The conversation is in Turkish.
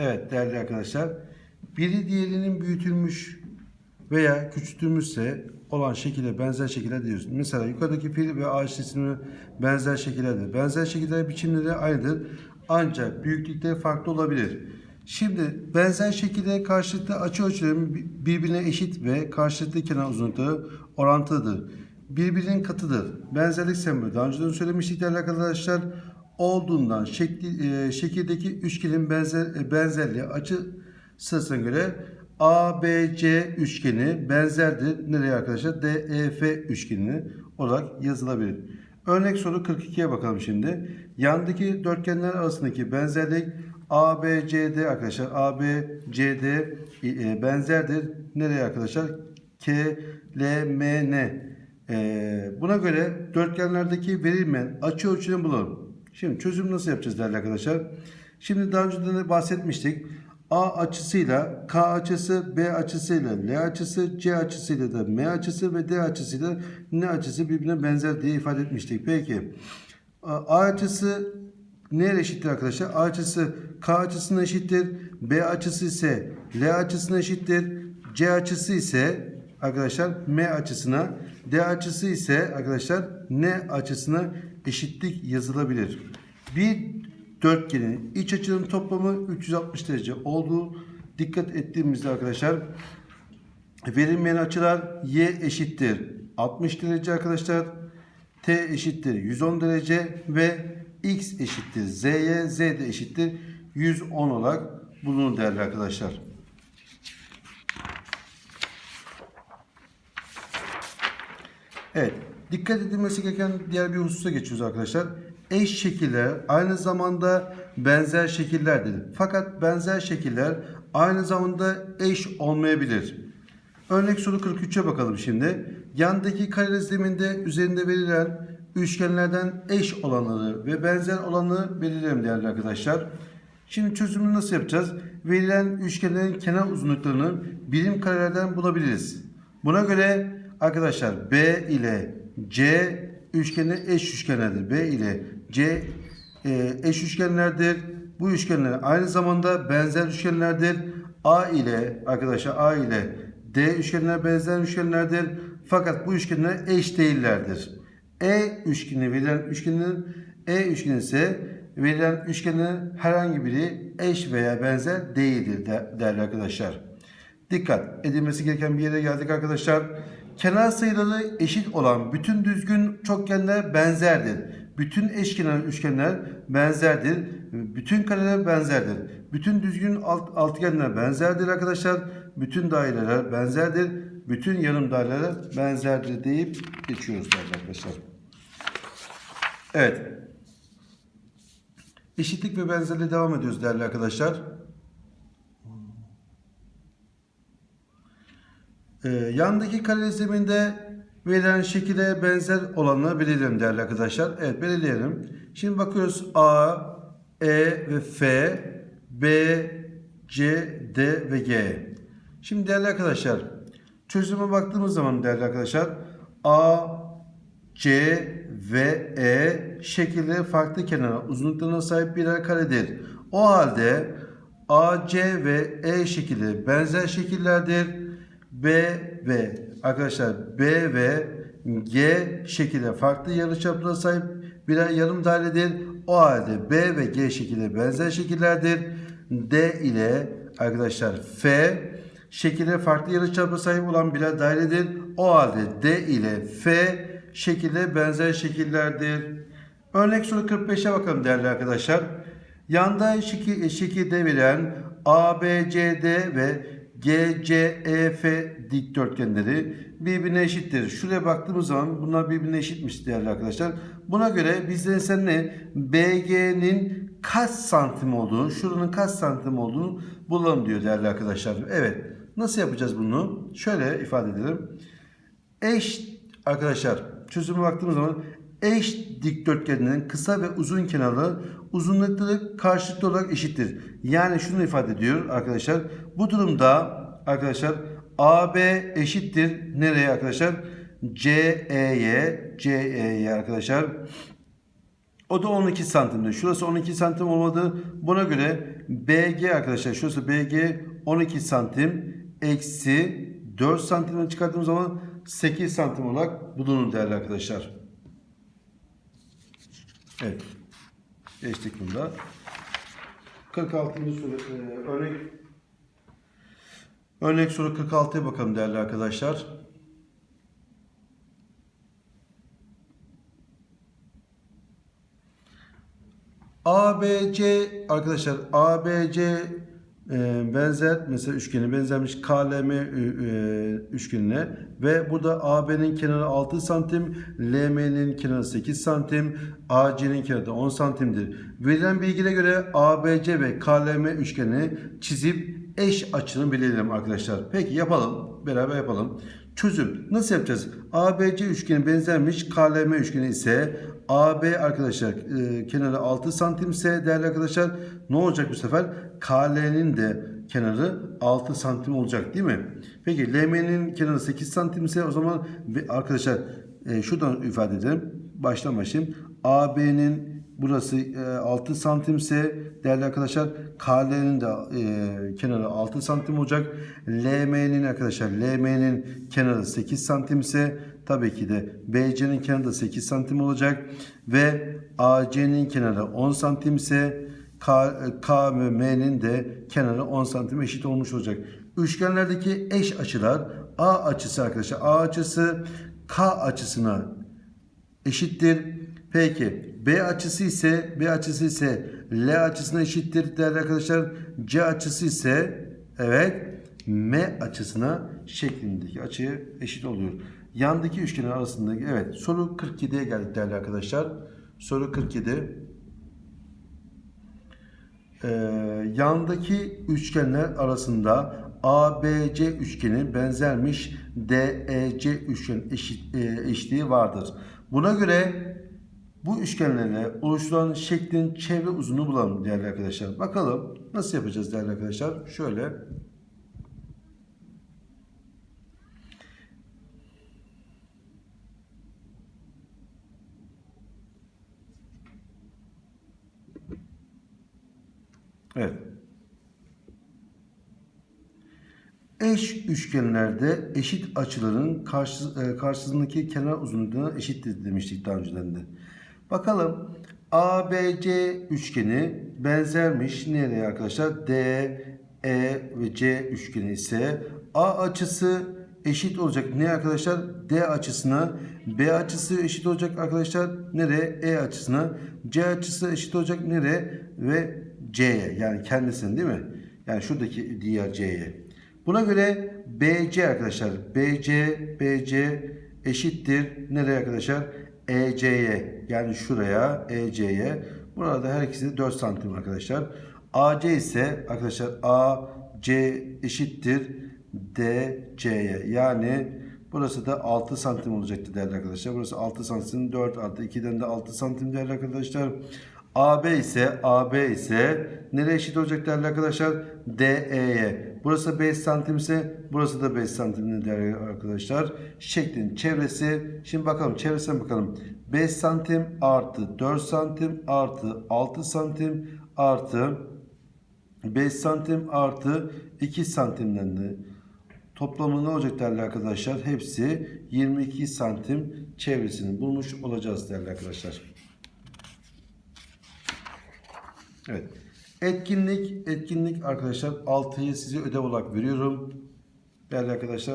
Evet değerli arkadaşlar. Biri diğerinin büyütülmüş veya küçültülmüşse olan şekile benzer şekiller diyoruz. Mesela yukarıdaki fil ve ağaç resmi benzer şekillerdir. Benzer şekiller biçimleri aynıdır. Ancak büyüklükleri farklı olabilir. Şimdi benzer şekilde karşılıklı açı ölçüleri birbirine eşit ve karşılıklı kenar uzunlukları orantılıdır. Birbirinin katıdır. Benzerlik sembolü daha önceden söylemiştik değerli arkadaşlar. Olduğundan şekli, e, şekildeki üçgenin benzer, e, benzerliği açı sırasına göre ABC üçgeni benzerdir. Nereye arkadaşlar? DEF üçgeni olarak yazılabilir. Örnek soru 42'ye bakalım şimdi. Yandaki dörtgenler arasındaki benzerlik ABCD arkadaşlar. ABCD e, benzerdir. Nereye arkadaşlar? KLMN. E, buna göre dörtgenlerdeki verilmeyen açı ölçülerini bulalım. Şimdi çözüm nasıl yapacağız değerli arkadaşlar? Şimdi daha önceden de bahsetmiştik. A açısıyla K açısı, B açısıyla L açısı, C açısıyla da M açısı ve D açısıyla N açısı birbirine benzer diye ifade etmiştik. Peki A açısı neye eşittir arkadaşlar? A açısı K açısına eşittir. B açısı ise L açısına eşittir. C açısı ise arkadaşlar M açısına, D açısı ise arkadaşlar N açısına eşitlik yazılabilir. Bir dörtgenin iç açının toplamı 360 derece olduğu dikkat ettiğimizde arkadaşlar verilmeyen açılar y eşittir 60 derece arkadaşlar t eşittir 110 derece ve x eşittir z'ye z de eşittir 110 olarak bulunur değerli arkadaşlar. Evet. Dikkat edilmesi gereken diğer bir hususa geçiyoruz arkadaşlar. Eş şekiller aynı zamanda benzer şekillerdir. Fakat benzer şekiller aynı zamanda eş olmayabilir. Örnek soru 43'e bakalım şimdi. Yandaki kare zeminde üzerinde verilen üçgenlerden eş olanları ve benzer olanları belirleyelim değerli arkadaşlar. Şimdi çözümünü nasıl yapacağız? Verilen üçgenlerin kenar uzunluklarını birim karelerden bulabiliriz. Buna göre arkadaşlar B ile C üçgeni eş üçgenlerdir. B ile C e, eş üçgenlerdir. Bu üçgenler aynı zamanda benzer üçgenlerdir. A ile arkadaşlar A ile D üçgenler benzer üçgenlerdir. Fakat bu üçgenler eş değillerdir. E üçgeni verilen üçgenin E üçgeni ise verilen üçgenin herhangi biri eş veya benzer değildir de, değerli arkadaşlar. Dikkat edilmesi gereken bir yere geldik arkadaşlar. Kenar sayıları eşit olan bütün düzgün çokgenler benzerdir. Bütün eşkenar üçgenler benzerdir. Bütün kareler benzerdir. Bütün düzgün alt, altıgenler benzerdir arkadaşlar. Bütün daireler benzerdir. Bütün yarım daireler benzerdir deyip geçiyoruz arkadaşlar. Evet. Eşitlik ve benzerliğe devam ediyoruz değerli arkadaşlar. Ee, yandaki kare zeminde verilen şekile benzer olanları belirleyelim değerli arkadaşlar. Evet belirleyelim. Şimdi bakıyoruz A, E ve F, B, C, D ve G. Şimdi değerli arkadaşlar çözüme baktığımız zaman değerli arkadaşlar A, C ve E şekilleri farklı kenar uzunluklarına sahip birer karedir. O halde AC ve E şekli benzer şekillerdir. B ve arkadaşlar B ve G şekilde farklı yarıçaplara sahip birer yarım dairedir. O halde B ve G şekilde benzer şekillerdir. D ile arkadaşlar F şekilde farklı yarıçaplara sahip olan birer dairedir. O halde D ile F şekilde benzer şekillerdir. Örnek soru 45'e bakalım değerli arkadaşlar. Yanda şekil, şekilde verilen ABCD ve GCEF dikdörtgenleri birbirine eşittir. Şuraya baktığımız zaman bunlar birbirine eşitmiş değerli arkadaşlar. Buna göre bizden sen? BG'nin kaç santim olduğunu, şuranın kaç santim olduğunu bulalım diyor değerli arkadaşlar. Evet. Nasıl yapacağız bunu? Şöyle ifade edelim. Eş arkadaşlar çözüme baktığımız zaman eş dikdörtgenlerin kısa ve uzun kenarları uzunlukları karşılıklı olarak eşittir. Yani şunu ifade ediyor arkadaşlar. Bu durumda arkadaşlar AB eşittir nereye arkadaşlar? CE'ye CE'ye arkadaşlar. O da 12 santimdir. Şurası 12 santim olmadı. Buna göre BG arkadaşlar şurası BG 12 santim eksi 4 santimden çıkarttığımız zaman 8 santim olarak bulunur değerli arkadaşlar. Evet. Geçtik bunda. 46. soru e, örnek örnek soru 46'ya bakalım değerli arkadaşlar. ABC arkadaşlar ABC benzer mesela üçgeni benzermiş KLM e, e, üçgenine ve burada AB'nin kenarı 6 santim, LM'nin kenarı 8 santim, AC'nin kenarı da 10 santimdir. Verilen bilgilere göre ABC ve KLM üçgenini çizip eş açını belirleyelim arkadaşlar. Peki yapalım. Beraber yapalım. Çözüm. Nasıl yapacağız? ABC üçgeni benzermiş. KLM üçgeni ise AB arkadaşlar e, kenarı 6 santim ise değerli arkadaşlar ne olacak bu sefer? KL'nin de kenarı 6 santim olacak değil mi? Peki LM'nin kenarı 8 santim ise o zaman arkadaşlar e, şuradan ifade edelim. Baştan başlayayım. AB'nin burası e, 6 santim ise değerli arkadaşlar KL'nin de e, kenarı 6 santim olacak. LM'nin arkadaşlar LM'nin kenarı 8 santim ise tabii ki de BC'nin kenarı da 8 santim olacak ve AC'nin kenarı 10 santim ise K, K ve M'nin de kenarı 10 santim eşit olmuş olacak. Üçgenlerdeki eş açılar A açısı arkadaşlar A açısı K açısına eşittir. Peki B açısı ise B açısı ise L açısına eşittir değerli arkadaşlar. C açısı ise evet M açısına şeklindeki açıya eşit oluyor. Yandaki üçgenin arasındaki evet soru 47'ye geldik değerli arkadaşlar. Soru 47. Ee, yandaki üçgenler arasında ABC üçgeni benzermiş DEC üçgen eşit, e, eşitliği vardır. Buna göre bu üçgenlerle oluşturan şeklin çevre uzunluğu bulalım değerli arkadaşlar. Bakalım nasıl yapacağız değerli arkadaşlar. Şöyle. Evet. Eş üçgenlerde eşit açıların karşı, e, karşısındaki kenar uzunluğuna eşittir demiştik daha önceden de. Bakalım ABC üçgeni benzermiş nereye arkadaşlar? D, E ve C üçgeni ise A açısı eşit olacak. Ne arkadaşlar? D açısına. B açısı eşit olacak arkadaşlar. Nereye? E açısına. C açısı eşit olacak nereye? Ve C'ye. Yani kendisine değil mi? Yani şuradaki diğer C'ye. Buna göre BC arkadaşlar. BC, BC eşittir. Nereye arkadaşlar? EC'ye. Yani şuraya EC'ye. Burada her ikisi de 4 santim arkadaşlar. AC ise arkadaşlar AC eşittir DC'ye. Yani burası da 6 santim olacaktı değerli arkadaşlar. Burası 6 santim 4 artı 2'den de 6 santim değerli arkadaşlar. AB ise AB ise nereye eşit olacak değerli arkadaşlar? DE'ye. Burası 5 santim ise burası da 5 santim değerli arkadaşlar. Şeklin çevresi. Şimdi bakalım çevresine bakalım. 5 santim artı 4 santim artı 6 santim artı 5 santim artı 2 santimden de toplamı ne olacak değerli arkadaşlar? Hepsi 22 santim çevresini bulmuş olacağız değerli arkadaşlar. Evet. Etkinlik, etkinlik arkadaşlar 6'yı size ödev olarak veriyorum. Değerli arkadaşlar